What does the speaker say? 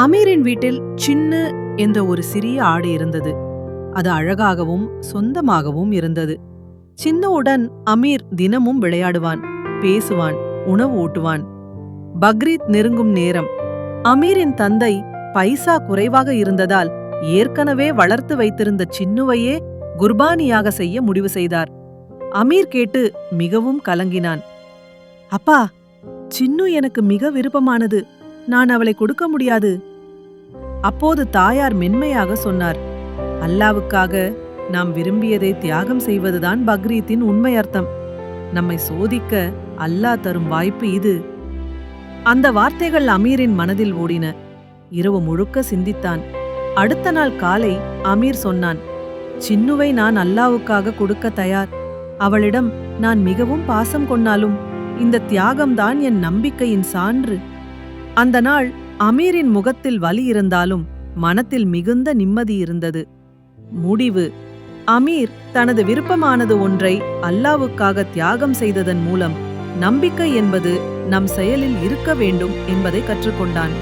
அமீரின் வீட்டில் சின்னு என்ற ஒரு சிறிய ஆடு இருந்தது. அது அழகாகவும் சொந்தமாகவும் இருந்தது. சின்னுவுடன் அமீர் தினமும் விளையாடுவான் பேசுவான் உணவு ஊட்டுவான். பக்ரீத் நெருங்கும் நேரம். அமீரின் தந்தை பைசா குறைவாக இருந்ததால் ஏற்கனவே வளர்த்து வைத்திருந்த சின்னுவையே குர்பானியாக செய்ய முடிவு செய்தார். அமீர் கேட்டு மிகவும் கலங்கினான். அப்பா சின்னு எனக்கு மிக விருப்பமானது. நான் அவளை கொடுக்க முடியாது. அப்போது தாயார் மென்மையாக சொன்னார் அல்லாவுக்காக நாம் விரும்பியதை தியாகம் செய்வதுதான் பக்ரீத்தின் உண்மை அர்த்தம். நம்மை சோதிக்க அல்லாஹ் தரும் வாய்ப்பு இது. அந்த வார்த்தைகள் அமீரின் மனதில் ஓடின. இரவு முழுக்க சிந்தித்தான். அடுத்த நாள் காலை அமீர் சொன்னான் சின்னுவை நான் அல்லாவுக்காக கொடுக்க தயார். அவளிடம் நான் மிகவும் பாசம் கொண்டாலும் இந்த தியாகம்தான் என் நம்பிக்கையின் சான்று. அந்த நாள் அமீரின் முகத்தில் வலி இருந்தாலும் மனத்தில் மிகுந்த நிம்மதி இருந்தது. முடிவு. அமீர் தனது விருப்பமானது ஒன்றை அல்லாவுக்காக தியாகம் செய்ததன் மூலம் நம்பிக்கை என்பது நம் செயலில் இருக்க வேண்டும் என்பதை கற்றுக்கொண்டான்.